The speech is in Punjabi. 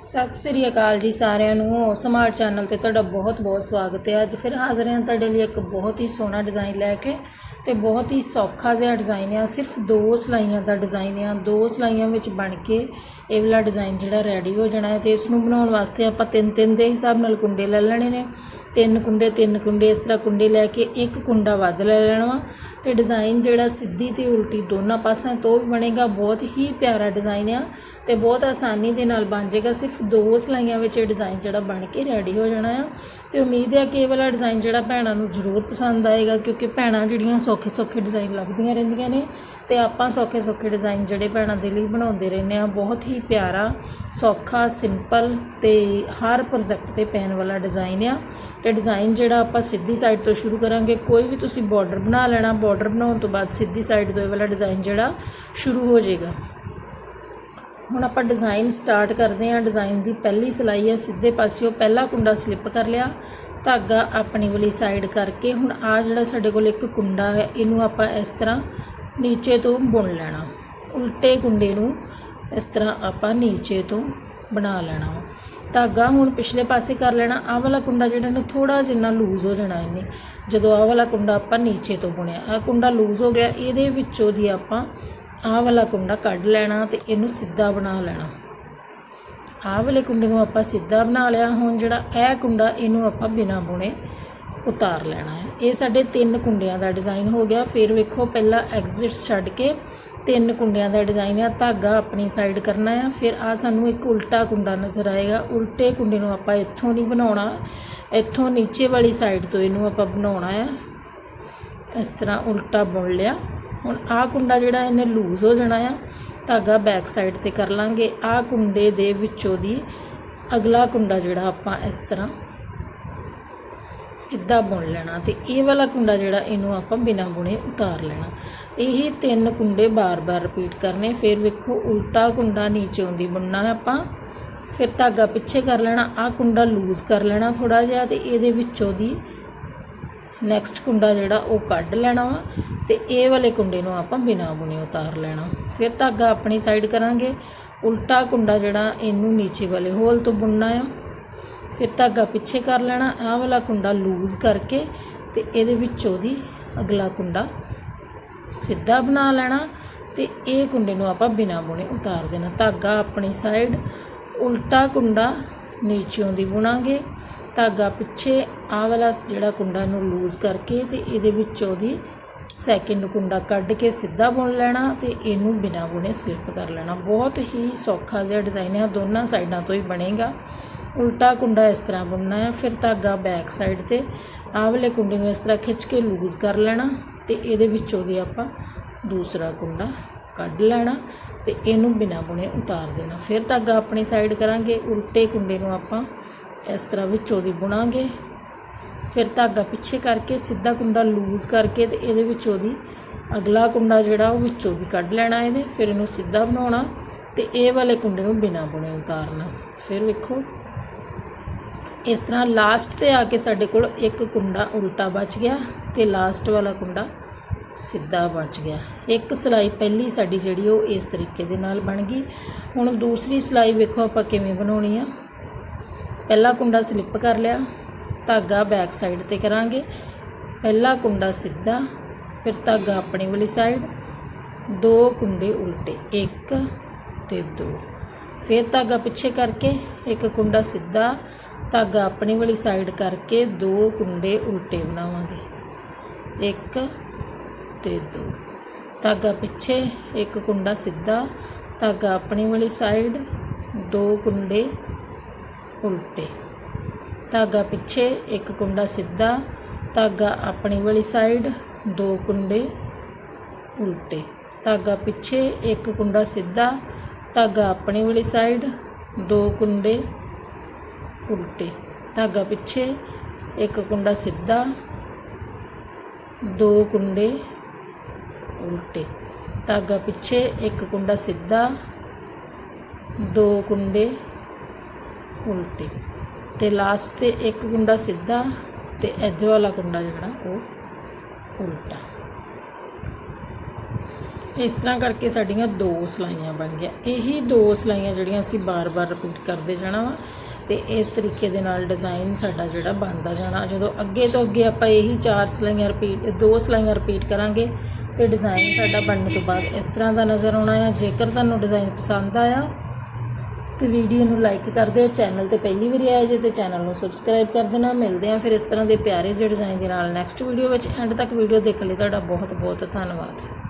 ਸਤਿ ਸ੍ਰੀ ਅਕਾਲ ਜੀ ਸਾਰਿਆਂ ਨੂੰ। ਸਮਾਰਟ ਚੈਨਲ ਤੇ ਤੁਹਾਡਾ ਬਹੁਤ-ਬਹੁਤ ਸਵਾਗਤ ਹੈ। ਅੱਜ ਫਿਰ ਹਾਜ਼ਰ ਹਾਂ ਤੁਹਾਡੇ ਲਈ ਇੱਕ ਬਹੁਤ ਹੀ ਸੋਹਣਾ ਡਿਜ਼ਾਈਨ ਲੈ ਕੇ ਤੇ ਬਹੁਤ ਹੀ ਸੌਖਾ ਜਿਹਾ ਡਿਜ਼ਾਈਨ ਆ। ਸਿਰਫ ਦੋ ਸਲਾਈਆਂ ਦਾ ਡਿਜ਼ਾਈਨ ਆ। ਦੋ ਸਲਾਈਆਂ ਵਿੱਚ ਬਣ ਕੇ ਇਹ ਵਾਲਾ ਡਿਜ਼ਾਈਨ ਜਿਹੜਾ ਰੈਡੀ ਹੋ ਜਾਣਾ ਹੈ ਤੇ ਇਸ ਨੂੰ ਬਣਾਉਣ ਵਾਸਤੇ ਆਪਾਂ ਤਿੰਨ ਤਿੰਨ ਦੇ ਹਿਸਾਬ ਨਾਲ ਕੁੰਡੇ ਲੈ ਲੈਣੇ ਨੇ। ਤਿੰਨ ਕੁੰਡੇ ਤਿੰਨ ਕੁੰਡੇ ਇਸ ਤਰ੍ਹਾਂ ਕੁੰਡੇ ਲੈ ਕੇ ਇੱਕ ਕੁੰਡਾ ਵੱਧ ਲੈ ਲੈਣਾ ਵਾ ਤੇ ਡਿਜ਼ਾਈਨ ਜਿਹੜਾ ਸਿੱਧੀ ਤੇ ਉਲਟੀ ਦੋਨਾਂ ਪਾਸਿਆਂ ਤੋਂ ਵੀ ਬਣੇਗਾ। ਬਹੁਤ ਹੀ ਪਿਆਰਾ ਡਿਜ਼ਾਈਨ ਆ। ਤੇ ਬਹੁਤ ਆਸਾਨੀ ਦੇ ਨਾਲ ਬਣ ਜਾਏਗਾ। ਸਿਰਫ ਦੋ ਸਲਾਈਆਂ ਵਿੱਚ ਇਹ ਡਿਜ਼ਾਈਨ ਜਿਹੜਾ ਬਣ ਕੇ ਰੈਡੀ ਹੋ ਜਾਣਾ ਆ। ਤੇ ਉਮੀਦ ਹੈ ਕਿ ਇਹ ਵਾਲਾ ਡਿਜ਼ਾਈਨ ਜਿਹੜਾ ਭੈਣਾਂ ਨੂੰ ਜ਼ਰੂਰ ਪਸੰਦ ਆਏਗਾ, ਕਿਉਂਕਿ ਭੈਣਾਂ ਜਿਹੜੀਆਂ ਸੌਖੇ ਸੌਖੇ ਡਿਜ਼ਾਈਨ ਲੱਭਦੀਆਂ ਰਹਿੰਦੀਆਂ ਨੇ ਤੇ ਆਪਾਂ ਸੌਖੇ ਸੌਖੇ ਡਿਜ਼ਾਈਨ ਜਿਹੜੇ ਭੈਣਾਂ ਦੇ ਲਈ ਬਣਾਉਂਦੇ ਰਹਿੰਦੇ ਆ ਬਹੁਤ ਹੀ ਪਿਆਰਾ, ਸੌਖਾ ਸਿੰਪਲ ਤੇ ਹਰ ਪ੍ਰੋਜੈਕਟ ਤੇ ਪੈਣ ਵਾਲਾ ਡਿਜ਼ਾਈਨ ਆ। ਤੇ ਡਿਜ਼ਾਈਨ ਜਿਹੜਾ ਆਪਾਂ ਸਿੱਧੀ ਸਾਈਡ ਤੋਂ ਸ਼ੁਰੂ ਕਰਾਂਗੇ। ਕੋਈ ਵੀ ਤੁਸੀਂ ਬਾਰਡਰ ਬਣਾ ਲੈਣਾ ਬਾਰਡਰ ਬਣਾਉਣ ਤੋਂ ਬਾਅਦ ਸਿੱਧੀ ਸਾਈਡ ਤੋਂ ਇਹ ਵਾਲਾ ਡਿਜ਼ਾਈਨ ਜਿਹੜਾ ਸ਼ੁਰੂ ਹੋ ਜਾਏਗਾ। ਹੁਣ ਆਪਾਂ ਡਿਜ਼ਾਈਨ ਸਟਾਰਟ ਕਰਦੇ ਹਾਂ। ਡਿਜ਼ਾਈਨ ਦੀ ਪਹਿਲੀ ਸਿਲਾਈ ਹੈ, ਸਿੱਧੇ ਪਾਸਿਓਂ ਪਹਿਲਾ ਕੁੰਡਾ ਸਲਿੱਪ ਕਰ ਲਿਆ। ਧਾਗਾ ਆਪਣੀ ਵਾਲੀ ਸਾਈਡ ਕਰਕੇ ਹੁਣ ਆ ਜਿਹੜਾ ਸਾਡੇ ਕੋਲ ਇੱਕ ਕੁੰਡਾ ਹੈ, ਇਹਨੂੰ ਆਪਾਂ ਇਸ ਤਰ੍ਹਾਂ ਨੀਚੇ ਤੋਂ ਬੁਣ ਲੈਣਾ। ਉਲਟੇ ਕੁੰਡੇ ਨੂੰ ਇਸ ਤਰ੍ਹਾਂ ਆਪਾਂ ਨੀਚੇ ਤੋਂ ਬਣਾ ਲੈਣਾ। ਵਾ। ਧਾਗਾ ਹੁਣ ਪਿਛਲੇ ਪਾਸੇ ਕਰ ਲੈਣਾ। ਆਹ ਵਾਲਾ ਕੁੰਡਾ ਜਿਹੜਾ ਨੇ ਥੋੜਾ ਜਿੰਨਾ ਲੂਜ਼ ਹੋ ਜਾਣਾ ਇਹਨੇ। ਜਦੋਂ ਆਹ ਵਾਲਾ ਕੁੰਡਾ ਆਪਾਂ ਨੀਚੇ ਤੋਂ ਬੁਣਿਆ, ਆਹ ਕੁੰਡਾ ਲੂਜ਼ ਹੋ ਗਿਆ, ਇਹਦੇ ਵਿੱਚੋਂ ਦੀ ਆਪਾਂ ਆਹ ਵਾਲਾ ਕੁੰਡਾ ਕੱਢ ਲੈਣਾ ਤੇ ਇਹਨੂੰ ਸਿੱਧਾ ਬਣਾ ਲੈਣਾ। ਆਹ ਵਾਲੇ ਕੁੰਡੇ ਨੂੰ ਆਪਾਂ ਸਿੱਧਾ ਬਣਾ ਲਿਆ, ਹੁਣ ਜਿਹੜਾ ਇਹ ਕੁੰਡਾ ਇਹਨੂੰ ਆਪਾਂ ਬਿਨਾ ਬੁਣੇ ਉਤਾਰ ਲੈਣਾ ਹੈ। ਇਹ ਸਾਡੇ ਤਿੰਨ ਕੁੰਡਿਆਂ ਦਾ ਡਿਜ਼ਾਈਨ ਹੋ ਗਿਆ। ਫਿਰ ਵੇਖੋ, ਪਹਿਲਾਂ ਐਗਜ਼ਿਟ ਛੱਡ ਕੇ ਤਿੰਨ ਕੁੰਡਿਆਂ ਦਾ ਡਿਜ਼ਾਈਨ ਆ, ਧਾਗਾ ਆਪਣੀ ਸਾਈਡ ਕਰਨਾ ਆ। ਫਿਰ ਆ ਸਾਨੂੰ ਇੱਕ ਉਲਟਾ ਕੁੰਡਾ ਨਜ਼ਰ ਆਏਗਾ। ਉਲਟੇ ਕੁੰਡੇ ਨੂੰ ਆਪਾਂ ਇੱਥੋਂ ਨਹੀਂ ਬਣਾਉਣਾ। ਇੱਥੋਂ ਨੀਚੇ ਵਾਲੀ ਸਾਈਡ ਤੋਂ ਇਹਨੂੰ ਆਪਾਂ ਬਣਾਉਣਾ ਆ। ਇਸ ਤਰ੍ਹਾਂ ਉਲਟਾ ਬੁਣ ਲਿਆ। ਹੁਣ ਆਹ ਕੁੰਡਾ ਜਿਹੜਾ ਇਹਨੇ ਲੂਜ਼ ਹੋ ਜਾਣਾ ਆ, ਧਾਗਾ ਬੈਕ ਸਾਈਡ ਤੇ ਕਰ ਲਾਂਗੇ। ਆਹ ਕੁੰਡੇ ਦੇ ਵਿੱਚੋਂ ਦੀ ਅਗਲਾ ਕੁੰਡਾ ਜਿਹੜਾ ਆਪਾਂ ਇਸ ਤਰ੍ਹਾਂ ਸਿੱਧਾ ਬੁਣ ਲੈਣਾ ਤੇ ਇਹ ਵਾਲਾ ਕੁੰਡਾ ਜਿਹੜਾ ਇਹਨੂੰ ਆਪਾਂ ਬਿਨਾ ਬੁਣੇ ਉਤਾਰ ਲੈਣਾ। ਇਹੀ ਤਿੰਨ ਕੁੰਡੇ ਬਾਰ-ਬਾਰ ਰਿਪੀਟ ਕਰਨੇ, ਫਿਰ ਵੇਖੋ ਉਲਟਾ ਕੁੰਡਾ ਨੀਚੋਂ ਦੀ ਬੁਣਨਾ ਹੈ ਆਪਾਂ, ਫਿਰ ਧਾਗਾ ਪਿੱਛੇ ਕਰ ਲੈਣਾ, ਆਹ ਕੁੰਡਾ ਲੂਜ਼ ਕਰ ਲੈਣਾ ਥੋੜਾ ਜਿਹਾ ਤੇ ਇਹਦੇ ਵਿੱਚੋਂ ਦੀ ਨੈਕਸਟ ਕੁੰਡਾ ਜਿਹੜਾ ਉਹ ਕੱਢ ਲੈਣਾ ਵਾ ਤੇ ਇਹ ਵਾਲੇ ਕੁੰਡੇ ਨੂੰ ਆਪਾਂ ਬਿਨਾ ਬੁਣੇ ਉਤਾਰ ਲੈਣਾ। ਫਿਰ ਧਾਗਾ ਆਪਣੀ ਸਾਈਡ ਕਰਾਂਗੇ। ਉਲਟਾ ਕੁੰਡਾ ਜਿਹੜਾ ਇਹਨੂੰ ਨੀਚੇ ਵਾਲੇ ਹੋਲ ਤੋਂ ਬੁਣਨਾ ਆ। ਫਿਰ ਧਾਗਾ ਪਿੱਛੇ ਕਰ ਲੈਣਾ। ਆਹ ਵਾਲਾ ਕੁੰਡਾ ਲੂਜ਼ ਕਰਕੇ ਤੇ ਇਹਦੇ ਵਿੱਚੋਂ ਦੀ ਅਗਲਾ ਕੁੰਡਾ ਸਿੱਧਾ ਬਣਾ ਲੈਣਾ ਤੇ ਇਹ ਕੁੰਡੇ ਨੂੰ ਆਪਾਂ ਬਿਨਾ ਬੁਣੇ ਉਤਾਰ ਦੇਣਾ। ਧਾਗਾ ਆਪਣੀ ਸਾਈਡ ਉਲਟਾ ਕੁੰਡਾ ਨੀਚਿਓਂ ਦੀ ਬੁਣਾਂਗੇ। ਧਾਗਾ ਪਿੱਛੇ ਆਹ ਵਾਲਾ ਜਿਹੜਾ ਕੁੰਡਾ ਨੂੰ ਲੂਜ਼ ਕਰਕੇ ਤੇ ਇਹਦੇ ਵਿੱਚੋਂ ਦੀ ਸੈਕਿੰਡ ਕੁੰਡਾ ਕੱਢ ਕੇ ਸਿੱਧਾ ਬੁਣ ਲੈਣਾ ਤੇ ਇਹਨੂੰ ਬਿਨਾ ਬੁਣੇ ਸਲਿੱਪ ਕਰ ਲੈਣਾ। ਬਹੁਤ ਹੀ ਸੌਖਾ ਜਿਹਾ ਡਿਜ਼ਾਈਨ ਹੈ ਦੋਨਾਂ ਸਾਈਡਾਂ ਤੋਂ ਹੀ ਬਣੇਗਾ। ਉਲਟਾ ਕੁੰਡਾ ਇਸ ਤਰ੍ਹਾਂ ਬੁਣਨਾ ਹੈ, ਫਿਰ ਧਾਗਾ ਬੈਕ ਸਾਈਡ ਤੇ ਆਹ ਵਾਲੇ ਕੁੰਡੇ ਨੂੰ ਇਸ ਤਰ੍ਹਾਂ ਖਿੱਚ ਕੇ ਲੂਜ਼ ਕਰ ਲੈਣਾ ਤੇ ਇਹਦੇ ਵਿੱਚੋਂ ਦੀ ਆਪਾਂ ਦੂਸਰਾ ਕੁੰਡਾ ਕੱਢ ਲੈਣਾ ਤੇ ਇਹਨੂੰ ਬਿਨਾ ਬੁਣੇ ਉਤਾਰ ਦੇਣਾ। ਫਿਰ ਧਾਗਾ ਆਪਣੀ ਸਾਈਡ ਕਰਾਂਗੇ, ਉਲਟੇ ਕੁੰਡੇ ਨੂੰ ਆਪਾਂ ਇਸ ਤਰ੍ਹਾਂ ਵਿੱਚੋਂ ਦੀ ਬੁਣਾਂਗੇ। ਫਿਰ ਧਾਗਾ ਪਿੱਛੇ ਕਰਕੇ ਸਿੱਧਾ ਕੁੰਡਾ ਲੂਜ਼ ਕਰਕੇ ਤੇ ਇਹਦੇ ਵਿੱਚੋਂ ਦੀ ਅਗਲਾ ਕੁੰਡਾ ਜਿਹੜਾ ਉਹ ਵਿੱਚੋਂ ਵੀ ਕੱਢ ਲੈਣਾ ਇਹਦੇ ਫਿਰ ਇਹਨੂੰ ਸਿੱਧਾ ਬਣਾਉਣਾ ਤੇ ਇਹ ਵਾਲੇ ਕੁੰਡੇ ਨੂੰ ਬਿਨਾ ਬੁਣੇ ਉਤਾਰਨਾ। ਫਿਰ ਵੇਖੋ। ਇਸ ਤਰ੍ਹਾਂ ਲਾਸਟ ਤੇ ਆ ਕੇ ਸਾਡੇ ਕੋਲ ਇੱਕ ਕੁੰਡਾ ਉਲਟਾ ਬਚ ਗਿਆ ਤੇ ਲਾਸਟ ਵਾਲਾ ਕੁੰਡਾ ਸਿੱਧਾ ਬਚ ਗਿਆ। ਇੱਕ ਸਲਾਈ ਪਹਿਲੀ ਸਾਡੀ ਜਿਹੜੀ ਉਹ ਇਸ ਤਰੀਕੇ ਦੇ ਨਾਲ ਬਣ ਗਈ। ਹੁਣ ਦੂਸਰੀ ਸਲਾਈ ਵੇਖੋ ਆਪਾਂ ਕਿਵੇਂ ਬਣਾਉਣੀ ਆ। ਪਹਿਲਾ ਕੁੰਡਾ ਸਲਿੱਪ ਕਰ ਲਿਆ, ਧਾਗਾ ਬੈਕ ਸਾਈਡ ਤੇ ਕਰਾਂਗੇ। ਪਹਿਲਾ ਕੁੰਡਾ ਸਿੱਧਾ, ਫਿਰ ਧਾਗਾ ਆਪਣੀ ਵਾਲੀ ਸਾਈਡ। ਦੋ ਕੁੰਡੇ ਉਲਟੇ, ਇੱਕ ਤੇ ਦੋ। ਫਿਰ ਧਾਗਾ ਪਿੱਛੇ ਕਰਕੇ, ਇੱਕ ਕੁੰਡਾ ਸਿੱਧਾ, ਧਾਗਾ ਆਪਣੀ ਵਾਲੀ ਸਾਈਡ ਕਰਕੇ ਦੋ ਕੁੰਡੇ ਉਲਟੇ ਬਣਾਵਾਂਗੇ। ਇੱਕ ਤੇ ਦੋ। ਧਾਗਾ ਪਿੱਛੇ, ਇੱਕ ਕੁੰਡਾ ਸਿੱਧਾ, ਧਾਗਾ ਆਪਣੀ ਵਾਲੀ ਸਾਈਡ, ਦੋ ਕੁੰਡੇ ਉਲਟੇ। ਧਾਗਾ ਪਿੱਛੇ ਇੱਕ ਕੁੰਡਾ ਸਿੱਧਾ, ਧਾਗਾ ਆਪਣੀ ਵਾਲੀ ਸਾਈਡ ਦੋ ਕੁੰਡੇ ਉਲਟੇ। ਧਾਗਾ ਪਿੱਛੇ ਇੱਕ ਕੁੰਡਾ ਸਿੱਧਾ, ਧਾਗਾ ਆਪਣੀ ਵਾਲੀ ਸਾਈਡ ਦੋ ਕੁੰਡੇ ਉਲਟੇ। ਧਾਗਾ ਪਿੱਛੇ ਇੱਕ ਕੁੰਡਾ ਸਿੱਧਾ, ਦੋ ਕੁੰਡੇ ਉਲਟੇ। ਧਾਗਾ ਪਿੱਛੇ ਇੱਕ ਕੁੰਡਾ ਸਿੱਧਾ, ਦੋ ਕੁੰਡੇ ਉਲਟੀ ਅਤੇ ਲਾਸਟ ਤੇ ਇੱਕ ਕੁੰਡਾ ਸਿੱਧਾ ਅਤੇ ਇੱਧਰ ਵਾਲਾ ਕੁੰਡਾ ਜਿਹੜਾ, ਉਹ ਉਲਟਾ। ਇਸ ਤਰ੍ਹਾਂ ਕਰਕੇ ਸਾਡੀਆਂ ਦੋ ਸਲਾਈਆਂ ਬਣ ਗਈਆਂ। ਇਹੀ ਦੋ ਸਲਾਈਆਂ ਜਿਹੜੀਆਂ ਅਸੀਂ ਬਾਰ-ਬਾਰ ਰਿਪੀਟ ਕਰਦੇ ਜਾਣਾ ਵਾ ਤੇ ਇਸ ਤਰੀਕੇ ਦੇ ਨਾਲ ਡਿਜ਼ਾਈਨ ਸਾਡਾ ਜਿਹੜਾ ਬਣਦਾ ਜਾਣਾ। ਜਦੋਂ ਅੱਗੇ ਤੋਂ ਅੱਗੇ ਆਪਾਂ ਇਹੀ ਚਾਰ ਸਲਾਈਆਂ ਰਿਪੀਟ ਦੋ ਸਲਾਈਆਂ ਰਿਪੀਟ ਕਰਾਂਗੇ ਤੇ ਡਿਜ਼ਾਈਨ ਸਾਡਾ ਬਣਨ ਤੋਂ ਬਾਅਦ ਇਸ ਤਰ੍ਹਾਂ ਦਾ ਨਜ਼ਰ ਆਉਣਾ ਹੈ ਜੇਕਰ ਤੁਹਾਨੂੰ ਡਿਜ਼ਾਈਨ ਪਸੰਦ ਆਇਆ ਤੇ ਵੀਡੀਓ ਨੂੰ ਲਾਈਕ ਕਰ ਦਿਓ ਚੈਨਲ ਤੇ ਪਹਿਲੀ ਵਾਰੀ ਆਏ ਜੇ ਤੇ ਚੈਨਲ ਨੂੰ ਸਬਸਕ੍ਰਾਈਬ ਕਰ ਦੇਣਾ। ਮਿਲਦੇ ਆਂ ਫਿਰ ਇਸ ਤਰ੍ਹਾਂ ਦੇ ਪਿਆਰੇ ਜਿਹੇ ਡਿਜ਼ਾਈਨ ਦੇ ਨਾਲ ਨੈਕਸਟ ਵੀਡੀਓ ਵਿੱਚ। ਐਂਡ ਤੱਕ ਵੀਡੀਓ ਦੇਖਣ ਲਈ, ਤੁਹਾਡਾ ਬਹੁਤ ਬਹੁਤ ਧੰਨਵਾਦ।